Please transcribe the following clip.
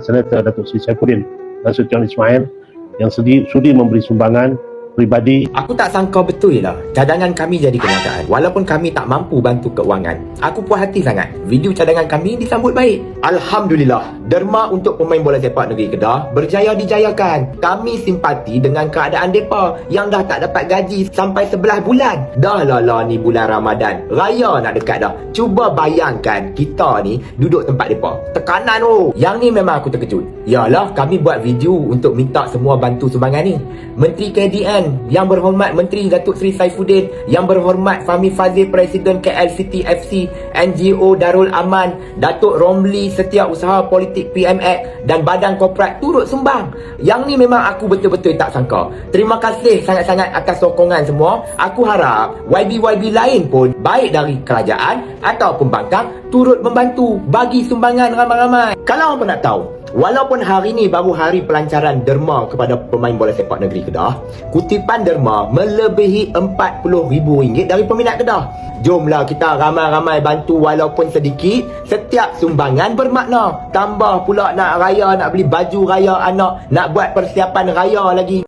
Senator Datuk Seri Saifuddin Nasution Ismail yang sudi, sudi memberi sumbangan pribadi Aku tak sangka betul lah cadangan kami jadi kenyataan. Walaupun kami tak mampu bantu keuangan, aku puas hati sangat. Video cadangan kami disambut baik. Alhamdulillah, derma untuk pemain bola sepak negeri Kedah berjaya dijayakan. Kami simpati dengan keadaan depa yang dah tak dapat gaji sampai 11 bulan. Dah lah lah ni bulan Ramadan. Raya nak dekat dah. Cuba bayangkan kita ni duduk tempat depa. Tekanan tu. Yang ni memang aku terkejut. Yalah, kami buat video untuk minta semua bantu sumbangan ni. Menteri KDN yang berhormat Menteri Datuk Seri Saifuddin, yang berhormat Fahmi Fazil Presiden KLCT FC, NGO Darul Aman, Datuk Romli Setiausaha Politik PMX dan Badan Korporat turut sumbang. Yang ni memang aku betul-betul tak sangka. Terima kasih sangat-sangat atas sokongan semua. Aku harap YB-YB lain pun baik dari kerajaan ataupun bankang turut membantu bagi sumbangan ramai-ramai. Kalau apa nak tahu, Walaupun hari ini baru hari pelancaran derma kepada pemain bola sepak negeri Kedah, kutipan derma melebihi RM40,000 dari peminat Kedah. Jomlah kita ramai-ramai bantu walaupun sedikit, setiap sumbangan bermakna. Tambah pula nak raya, nak beli baju raya anak, nak buat persiapan raya lagi.